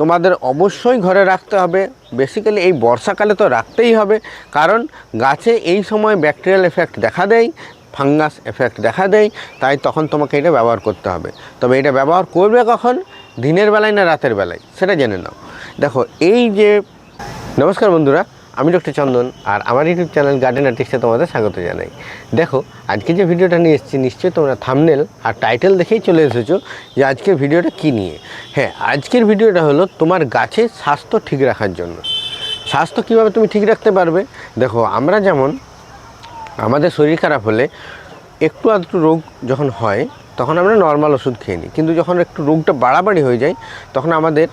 তোমাদের অবশ্যই ঘরে রাখতে হবে। বেসিক্যালি এই বর্ষাকালে তো রাখতেই হবে। কারণ গাছে এই সময় ব্যাকটেরিয়াল এফেক্ট দেখা দেয় ফাঙ্গাস এফেক্ট দেখা দেয়, তাই তখন তোমাকে এটা ব্যবহার করতে হবে। তবে এটা ব্যবহার করবে কখন? দিনের বেলায় না রাতের বেলায়? সেটা জেনে নাও। দেখো, এই যে, নমস্কার বন্ধুরা। আমি ডক্টর চন্দন আর আমার ইউটিউব চ্যানেল গার্ডেন আর্টিস্টে তোমাদের স্বাগত জানাই। দেখো, আজকে যে ভিডিওটা নিয়ে এসেছি, নিশ্চয়ই তোমরা থামনেল আর টাইটেল দেখেই চলে এসেছ যে আজকের ভিডিওটা কী নিয়ে। হ্যাঁ আজকের ভিডিওটা হলো তোমার গাছের স্বাস্থ্য ঠিক রাখার জন্য। স্বাস্থ্য কীভাবে তুমি ঠিক রাখতে পারবে? দেখো, আমরা যেমন, আমাদের শরীর খারাপ হলে একটু আধটু রোগ যখন হয়, তখন আমরা নর্মাল ওষুধ খেয়ে নিই। কিন্তু যখন একটু রোগটা বাড়াবাড়ি হয়ে যায়, তখন আমাদের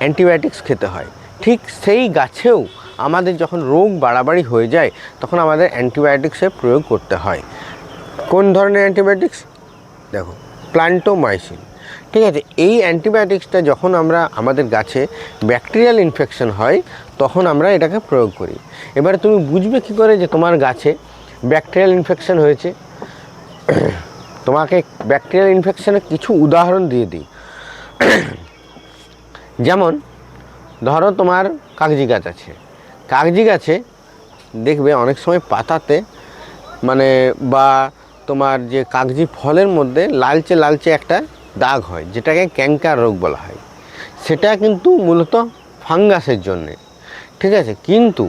অ্যান্টিবায়োটিক্স খেতে হয়। ঠিক সেই গাছেও আমাদের যখন রোগ বাড়াবাড়ি হয়ে যায়, তখন আমাদের অ্যান্টিবায়োটিক্সের প্রয়োগ করতে হয়। কোন ধরনের অ্যান্টিবায়োটিক্স? দেখো, প্লান্টোমাইসিন। ঠিক আছে, এই অ্যান্টিবায়োটিক্সটা যখন আমরা আমাদের গাছে ব্যাকটেরিয়াল ইনফেকশন হয়, তখন আমরা এটাকে প্রয়োগ করি। এবারে তুমি বুঝবে কী করে যে তোমার গাছে ব্যাকটেরিয়াল ইনফেকশন হয়েছে? তোমাকে ব্যাকটেরিয়াল ইনফেকশনের কিছু উদাহরণ দিয়ে দিই। যেমন, ধরো তোমার কাগজি গাছ আছে। কাগজি গাছে দেখবে অনেক সময় পাতাতে মানে বা তোমার যে কাগজি ফলের মধ্যে লালচে লালচে একটা দাগ হয়, যেটাকে ক্যাঙ্কার রোগ বলা হয়। সেটা কিন্তু মূলত ফাঙ্গাসের জন্যে, ঠিক আছে? কিন্তু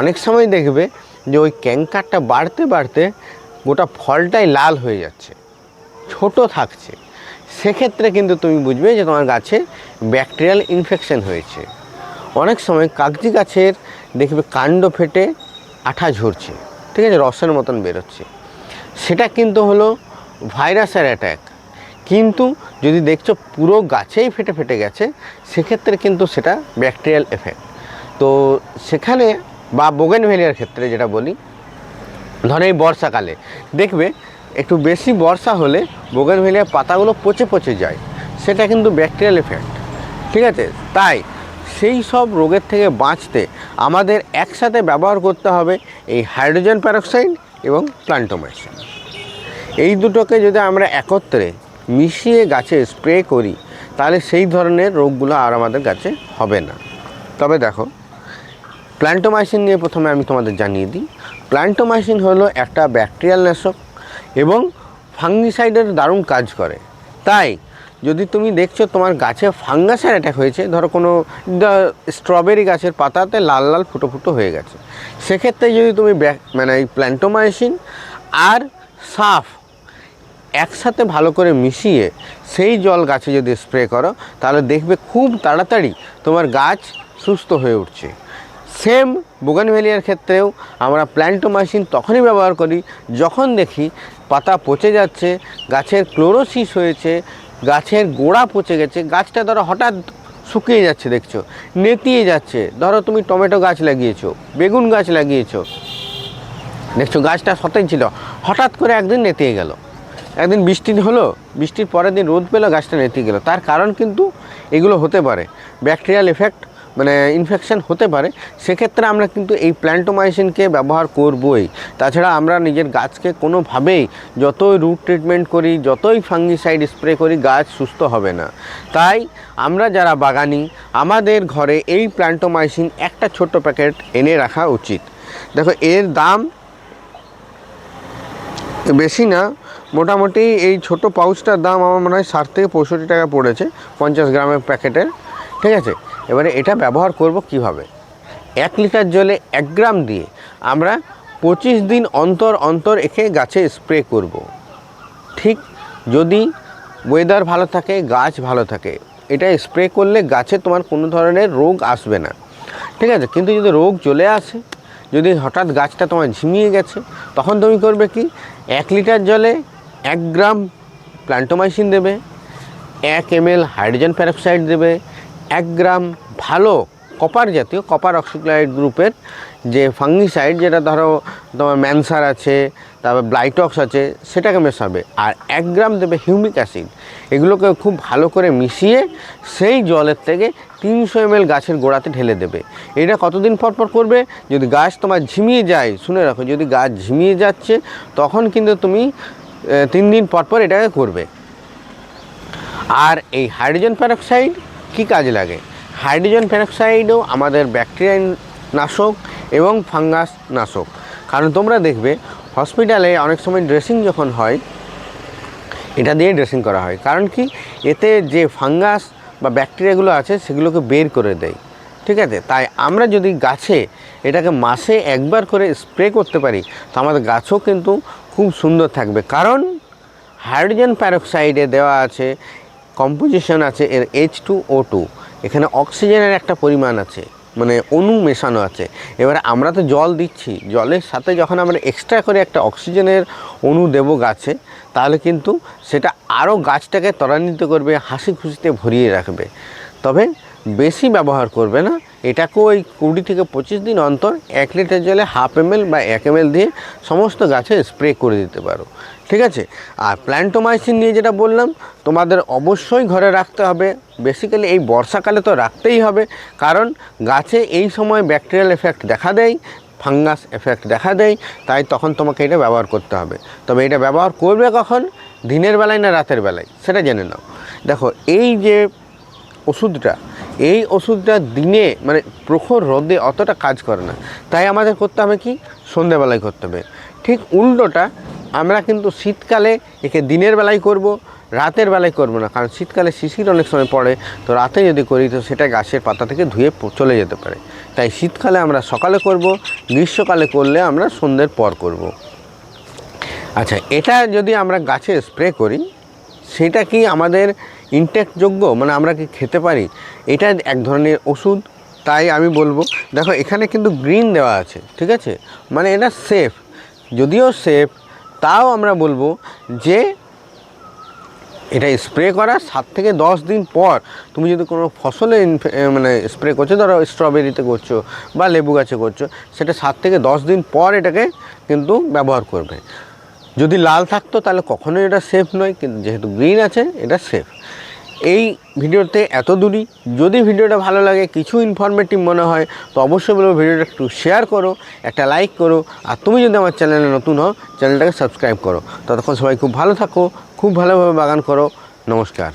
অনেক সময় দেখবে যে ওই ক্যাঙ্কারটা বাড়তে বাড়তে গোটা ফলটাই লাল হয়ে যাচ্ছে, ছোট থাকছে। সেক্ষেত্রে কিন্তু তুমি বুঝবে যে তোমার গাছে ব্যাকটেরিয়াল ইনফেকশন হয়েছে। অনেক সময় কাগজি গাছের দেখবে কাণ্ড ফেটে আঠা ঝরছে। ঠিক আছে, রসের মতন বেরোচ্ছে। সেটা কিন্তু হলো ভাইরাসের অ্যাট্যাক কিন্তু যদি দেখছ পুরো গাছেই ফেটে ফেটে গেছে, সেক্ষেত্রে কিন্তু সেটা ব্যাকটেরিয়াল এফেক্ট তো সেখানে বা বোগেন ভ্যালিয়ার ক্ষেত্রে যেটা বলি, ধরো এই বর্ষাকালে, দেখবে একটু বেশি বর্ষা হলে বোগেন ভেলিয়ার পাতাগুলো পচে পচে যায়। সেটা কিন্তু ব্যাকটেরিয়াল এফেক্ট ঠিক আছে, তাই সেই সব রোগের থেকে বাঁচতে আমাদের একসাথে ব্যবহার করতে হবে এই হাইড্রোজেন প্যারক্সাইড এবং প্লান্টোমাইসিন। এই দুটোকে যদি আমরা একত্রে মিশিয়ে গাছে স্প্রে করি, তাহলে সেই ধরনের রোগগুলো আর আমাদের গাছে হবে না। তবে দেখো প্ল্যান্টোমাইসিন নিয়ে প্রথমে আমি তোমাদের জানিয়ে দিই। প্ল্যান্টোমাইসিন হলো একটা ব্যাকটেরিয়াল নাশক এবং ফাঙ্গিসাইডের দারুণ কাজ করে। তাই যদি তুমি দেখছ তোমার গাছে ফাঙ্গাসের অ্যাটাক হয়েছে, ধরো কোনো স্ট্রবেরি গাছের পাতাতে লাল লাল ফুটো ফুটো হয়ে গেছে। সেক্ষেত্রে যদি তুমি মানে এই প্ল্যান্টোমাইসিন আর সাফ একসাথে ভালো করে মিশিয়ে সেই জল গাছে যদি স্প্রে করো, তাহলে দেখবে খুব তাড়াতাড়ি তোমার গাছ সুস্থ হয়ে উঠছে। সেম বোগানভেলিয়ার ক্ষেত্রেও আমরা প্ল্যান্টোমাইসিন তখনই ব্যবহার করি যখন দেখি পাতা পচে যাচ্ছে, গাছের ক্লোরোসিস হয়েছে গাছের গোড়া পচে গেছে, গাছটা ধরো হঠাৎ শুকিয়ে যাচ্ছে দেখছ, নেতিয়ে যাচ্ছে। ধরো তুমি টমেটো গাছ লাগিয়েছো, বেগুন গাছ লাগিয়েছো। দেখছ গাছটা সতেজ ছিল, হঠাৎ করে একদিন নেতিয়ে গেল। একদিন বৃষ্টি হলো, বৃষ্টির পরের দিন রোদ পেল, গাছটা নেতিয়ে গেলো। তার কারণ কিন্তু এগুলো হতে পারে, ব্যাকটেরিয়াল এফেক্ট মানে ইনফেকশান হতে পারে, সেক্ষেত্রে আমরা কিন্তু এই প্ল্যান্টোমাইসিনকে ব্যবহার করবই। তাছাড়া আমরা নিজের গাছকে কোনোভাবেই যতই রুট ট্রিটমেন্ট করি, যতই ফাঙ্গিসাইড স্প্রে করি, গাছ সুস্থ হবে না। তাই আমরা যারা বাগানি, আমাদের ঘরে এই প্ল্যান্টোমাইসিন একটা ছোট্ট প্যাকেট এনে রাখা উচিত। দেখো, এর দাম বেশি না, মোটামুটি এই ছোট পাউচটার দাম আমার মনে হয় ষাট থেকে পঁয়ষট্টি টাকা পড়েছে, পঞ্চাশ গ্রামের প্যাকেটের, ঠিক আছে? এবারে এটা ব্যবহার করব কীভাবে? এক লিটার জলে এক গ্রাম দিয়ে আমরা পঁচিশ দিন অন্তর অন্তর একে গাছে স্প্রে করব। ঠিক যদি ওয়েদার ভালো থাকে, গাছ ভালো থাকে, এটা স্প্রে করলে গাছে তোমার কোনো ধরনের রোগ আসবে না। ঠিক আছে? কিন্তু যদি রোগ চলে আসে, যদি হঠাৎ গাছটা তোমার ঝিমিয়ে গেছে, তখন তুমি করবে কি? এক লিটার জলে এক গ্রাম প্ল্যান্টোমাইসিন দেবে, এক এম এল হাইড্রোজেন প্যারক্সাইড দেবে এক গ্রাম ভালো কপার জাতীয়, কপার অক্সিক্লাইড গ্রুপের যে ফাঙ্গিসাইড, যেটা ধরো তোমার ম্যানসার আছে, তারপর ব্লাইটক্স আছে, সেটাকে মেশাবে। আর এক গ্রাম দেবে হিউমিক অ্যাসিড। এগুলোকে খুব ভালো করে মিশিয়ে সেই জলের থেকে তিনশো এম গাছের গোড়াতে ঢেলে দেবে। এটা কতদিন পর পর করবে? যদি গাছ তোমার ঝিমিয়ে যায়, শুনে রাখো, যদি গাছ ঝিমিয়ে যাচ্ছে, তখন কিন্তু তুমি তিন দিন পর পর এটাকে করবে। আর এই হাইড্রোজেন প্যারক্সাইড কি কাজে লাগে? হাইড্রোজেন পেরক্সাইডও আমাদের ব্যাকটেরিয়া নাশক এবং ফাঙ্গাস নাশক। কারণ তোমরা দেখবে, হসপিটালে অনেক সময় ড্রেসিং যখন হয়, এটা দিয়ে ড্রেসিং করা হয়। কারণ কি? এতে যে ফাঙ্গাস বা ব্যাকটেরিয়াগুলো আছে, সেগুলোকে বের করে দেয়। ঠিক আছে? তাই আমরা যদি গাছে এটাকে মাসে একবার করে স্প্রে করতে পারি, তো আমাদের গাছও কিন্তু খুব সুন্দর থাকবে। কারণ হাইড্রোজেন প্যারক্সাইডে দেওয়া আছে কম্পোজিশন আছে এর এইচ টু ও টু এখানে অক্সিজেনের একটা পরিমাণ আছে মানে অণু মেশানো আছে। এবার আমরা তো জল দিচ্ছি, জলের সাথে যখন আমরা এক্সট্রা করে একটা অক্সিজেনের অণু দেবো গাছে, তাহলে কিন্তু সেটা আরও গাছটাকে ত্বরান্বিত করবে হাসি খুশিতে ভরিয়ে রাখবে। তবে বেশি ব্যবহার করবে না এটাকেও ওই কুড়ি থেকে পঁচিশ দিন অন্তর এক লিটার জলে হাফ এম বা এক এম দিয়ে সমস্ত গাছে স্প্রে করে দিতে পারো। ঠিক আছে? আর প্ল্যান্টোমাইসিন নিয়ে যেটা বললাম, তোমাদের অবশ্যই ঘরে রাখতে হবে। বেসিক্যালি এই বর্ষাকালে তো রাখতেই হবে। কারণ গাছে এই সময় ব্যাকটেরিয়াল এফেক্ট দেখা দেয় ফাঙ্গাস এফেক্ট দেখা দেয়, তাই তখন তোমাকে এটা ব্যবহার করতে হবে। তবে এটা ব্যবহার করবে কখন? দিনের বেলায় না রাতের বেলায়? সেটা জেনে নাও। দেখো, এই যে ওষুধটা। এই ওষুধটা দিনে মানে প্রখর রোদে অতটা কাজ করে না। তাই আমাদের করতে হবে কি? সন্ধেবেলায় করতে হবে। ঠিক উল্টোটা আমরা কিন্তু শীতকালে একে দিনের বেলায় করব, রাতের বেলায় করব না। কারণ শীতকালে শিশির অনেক সময় পড়ে। তো রাতে যদি করি, তো সেটা গাছের পাতা থেকে ধুয়ে চলে যেতে পারে। তাই শীতকালে আমরা সকালে করব, গ্রীষ্মকালে করলে আমরা সন্ধ্যের পর করব। আচ্ছা এটা যদি আমরা গাছে স্প্রে করি, সেটা কি আমাদের ইনটেক্টযোগ্য মানে আমরা কি খেতে পারি, এটা এক ধরনের ওষুধ। তাই আমি বলব, দেখো, এখানে কিন্তু গ্রিন দেওয়া আছে, ঠিক আছে? মানে এটা সেফ যদিও সেফ তাও আমরা বলব যে এটা স্প্রে করার সাত থেকে দশ দিন পর তুমি যদি কোনো ফসলে মানে স্প্রে করছ, ধরো স্ট্রবেরিতে করছ বা লেবু গাছে করছ, সেটা সাত থেকে দশ দিন পর এটাকে কিন্তু ব্যবহার করবে। যদি লাল থাকতো, তাহলে কখনোই এটা সেফ নয়, কিন্তু যেহেতু গ্রিন আছে, এটা সেফ এই ভিডিওতে এত দূরই, যদি ভিডিওটা ভালো লাগে, কিছু ইনফরমেটিভ মনে হয়, তো অবশ্যই বলব ভিডিওটা একটু শেয়ার করো, একটা লাইক করো, আর তুমি যদি আমার চ্যানেলে নতুন হও, চ্যানেলটাকে সাবস্ক্রাইব করো। ততক্ষণ সবাই খুব ভালো থাকো, খুব ভালোভাবে বাগান করো। নমস্কার।